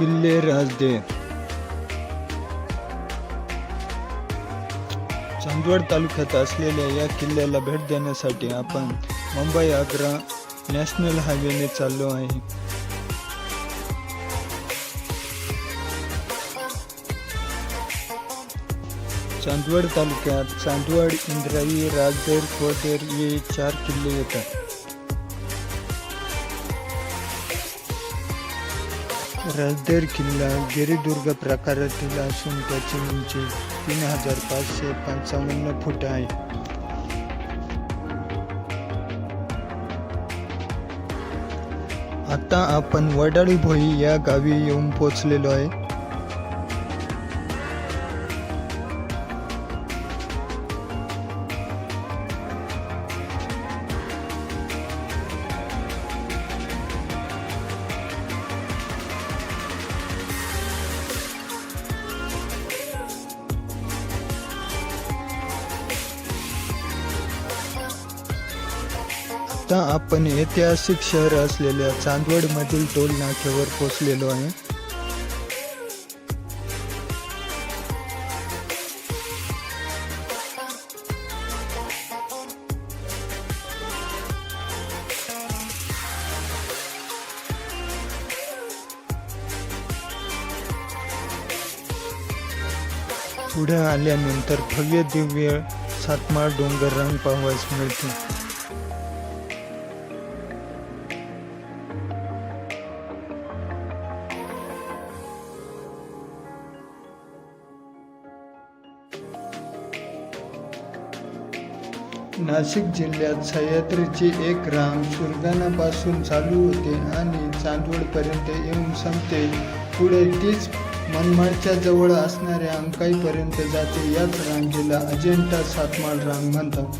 किल्ले राजदे. चांदवड तालुक्यात असलेल्या या किल्ल्याला भेट देण्यासाठी आपण मुंबई आग्रा नॅशनल हायवेने चाललो आहे. चांदवड तालुक्यात चांदवड इंद्राई राजदेर कोटेर हे चार किल्ले येतात. राजदेर किल्ला गिरिदुर्ग प्रकारातील असून त्याची उंची तीन हजार पाचशे पंचावन्न फूट आहे. आता आपण वडाळी भोई या गावी येऊन पोचलेलो आहे. आता आपण ऐतिहासिक शहर असलेल्या चांदवडमधील टोल नाक्यावर पोचलेलो आहे. पुढे आल्यानंतर भव्य दिव्य सातमाळ डोंगर रंग पाहावयास मिळते. नाशिक जिल्ह्यात सह्याद्रीची एक रांग सुरगाणापासून चालू होते आणि चांदवडपर्यंत येऊन संपते. पुढे तीच मनमाडच्या जवळ असणाऱ्या अंकाईपर्यंत जाते. याच रांगेला अजिंठा सातमाळ रांग म्हणतात.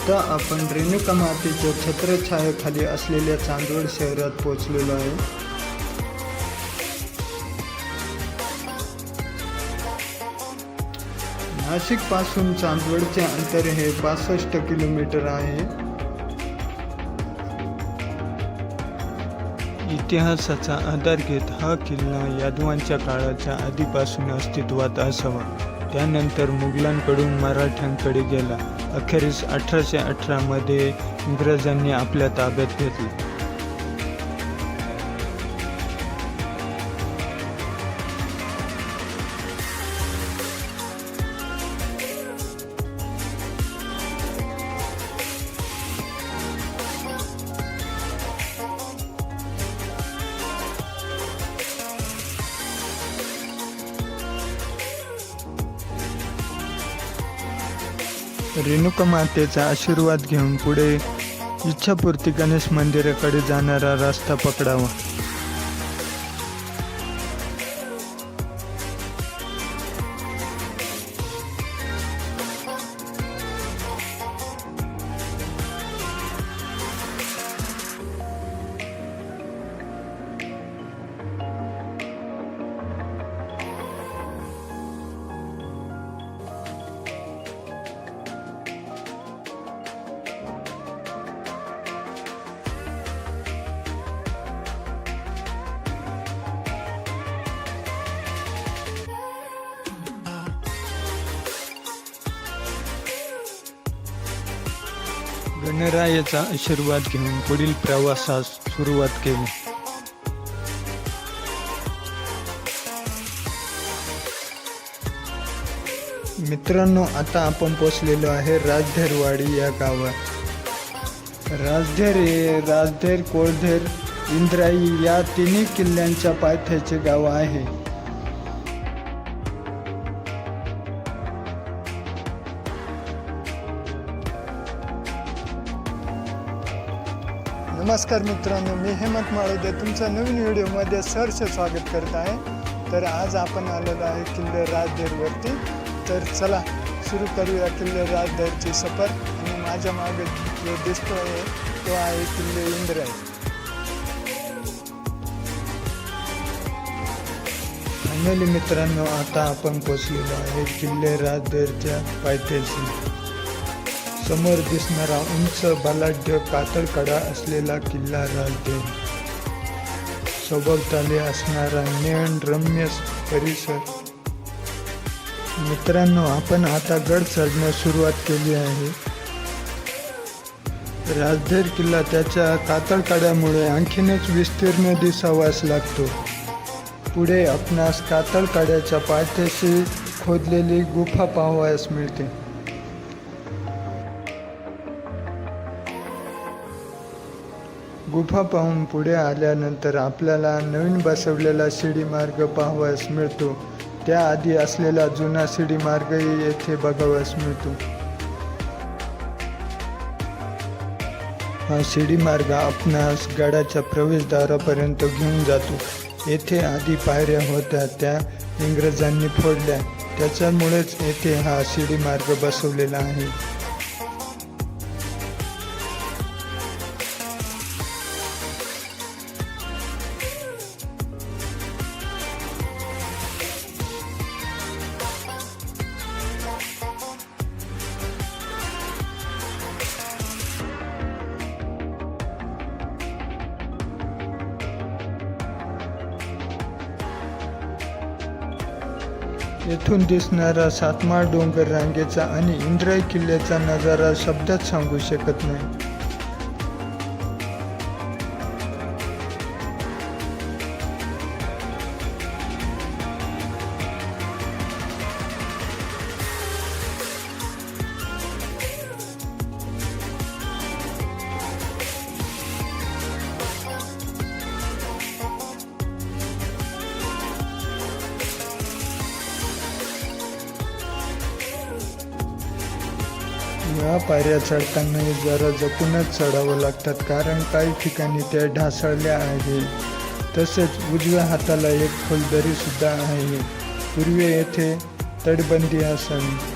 आता आपण रेणुका मातेच्या छत्रछायाखाली असलेल्या चांदवड शहरात पोहोचलेलो आहे. नाशिकपासून चांदवडचे अंतर हे पासष्ट किलोमीटर आहे. इतिहासाचा आधार घेत हा किल्ला यादवांच्या काळाच्या आधीपासून अस्तित्वात असावा. त्यानंतर मुघलांकडून मराठ्यांकडे गेला. अखेरीस अठराशे अठरामध्ये इंग्रजांनी आपल्या ताब्यात घेतला. रेणुका मातेचा आशीर्वाद घेऊन पुढे इच्छापूर्ती गणेश मंदिराकडे जाणारा रस्ता पकडावा. गणरायाचा आशीर्वाद घेऊन पुढील प्रवासास सुरुवात केली. मित्रांनो आता आपण पोचलेलो आहे राजधरवाडी या गावात. राजधर हे राजधर कोळधर इंद्राई या तिन्ही किल्ल्यांच्या पायथ्याचे गाव आहे. नमस्कार मित्रांनो मी हेमंत माळोदे तुमचं नवीन व्हिडिओमध्ये सरचं स्वागत करत आहे. तर आज आपण आलेलो आहे किल्ले राजदेरवरती. तर चला सुरू करूया किल्ले राजदेरची सफर. आणि माझ्या मागे जो दिसतो आहे तो आहे किल्ले इंद्राई फायनली मित्रांनो आता आपण पोचलेलो आहे किल्ले राजदेरच्या पायथ्याशी. समोर दिसणारा उंच बलाढ्य कातळकडा असलेला किल्ला राजदेव सभोवताली असणारा नेण रम्य परिसर. मित्रांनो आपण आता गड चढण्यास सुरुवात केली आहे. राजधर किल्ला त्याच्या कातळकड्यामुळे आणखीनच विस्तीर्ण दिसावास लागतो. पुढे आपणास कातळकड्याच्या पायथ्याशी खोदलेली गुफा पाहावयास मिळते. गुफा पाहून पुढे आल्यानंतर आपल्याला नवीन बसवलेला शिडी मार्ग पाहावयास मिळतो. त्याआधी असलेला जुना शिडी मार्गही येथे बघावयास मिळतो. हा शिडी मार्ग आपणास गडाच्या प्रवेशद्वारापर्यंत घेऊन जातो. येथे आधी पायऱ्या होत्या त्या इंग्रजांनी फोडल्या. त्याच्यामुळेच येथे हा शिडी मार्ग बसवलेला आहे. येथून दिसणारा सातमाळ डोंगर रांगेचा आणि इंद्राई किल्ल्याचा नजारा शब्दात सांगू शकत नाही. या पायऱ्या चढताना जरा जपूनच चढावं लागतात कारण काही ठिकाणी त्या ढासळल्या आहे तसेच उजव्या हाताला एक खोलदरी सुद्धा आहे. पूर्वी येथे तटबंदी असावी.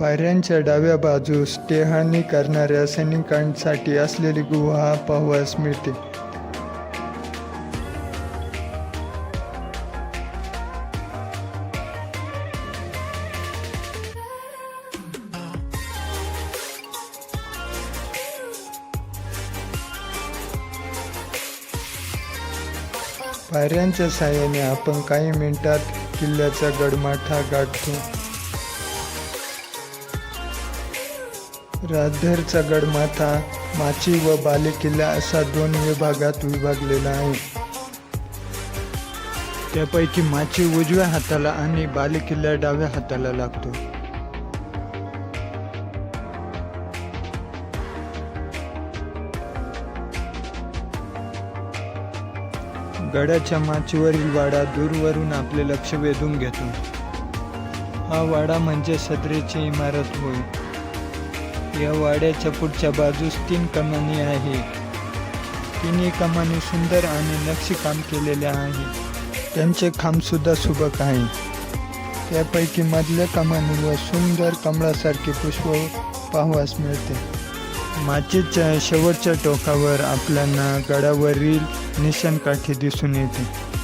पायऱ्यांच्या डाव्या बाजूस टेहाणी करणाऱ्या सैनिकांसाठी असलेली गुहा पाहावयास मिळते. पायऱ्यांच्या साहाय्याने आपण काही मिनिटात किल्ल्याचा गडमाठा गाठतो. राजधरचा गडमाथा माची व बालेकिल्ला असा दोन विभागात विभागलेला आहे. त्यापैकी माची उजव्या हाताला आणि बालेकिल्ला डाव्या हाताला लागतो. गडाच्या माचीवरील वाडा दूरवरून आपले लक्ष वेधून घेतो. हा वाडा म्हणजे सदरेची इमारत होय. या वाड्याच्या पुढच्या बाजूस तीन कमानी आहे तिन्ही कमानी सुंदर आणि नक्षीकाम केलेल्या आहे त्यांचे खांबसुद्धा सुबक आहे. त्यापैकी मधल्या कमानीवर सुंदर कमळासारखे पुष्प पाहावास मिळते. माचीच्या शेवटच्या टोकावर आपल्याला गडावरील निशाणकाठी दिसून येते.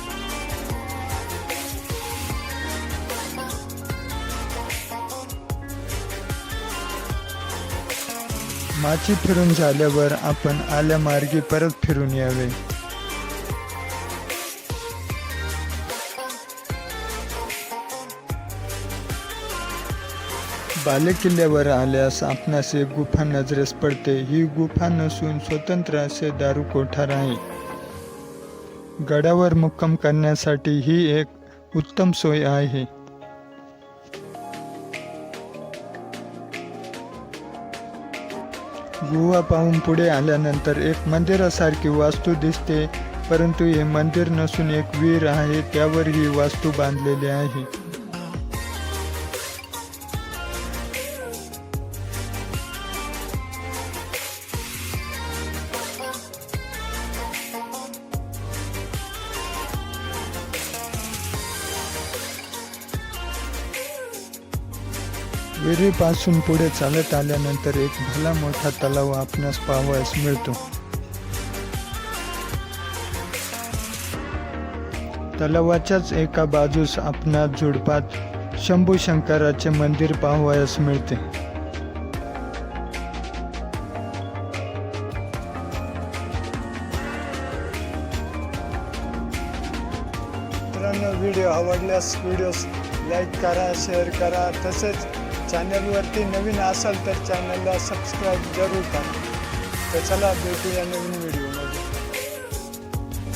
माची फिरून झाल्यावर आपण आल्या मार्गी परत फिरून यावे. बालेकिल्ल्यावर आल्यास आपणास एक गुफा नजरेस पडते. ही गुफा नसून स्वतंत्र असे दारू कोठार आहे. गडावर मुक्काम करण्यासाठी ही एक उत्तम सोय आहे. गुहा पाहून पुढे आल्यानंतर एक मंदिरासारखी वास्तू दिसते परंतु हे मंदिर नसून एक वीर आहे त्यावर ही वास्तू बांधलेली आहे. विहिरीपासून पुढे चालत आल्यानंतर एक भला मोठा तलाव आपणास पाहावयास मिळतो. तलावाच्याच एका बाजूस आपणास झुडपात शंभू शंकराचे मंदिर पाहावयास मिळते. मित्रांनो व्हिडिओ आवडल्यास व्हिडिओ लाईक करा शेअर करा तसेच चॅनलवरती नवीन असाल तर चॅनलला सबस्क्राईब जरूर करा. तर चला भेटूया नवीन व्हिडिओ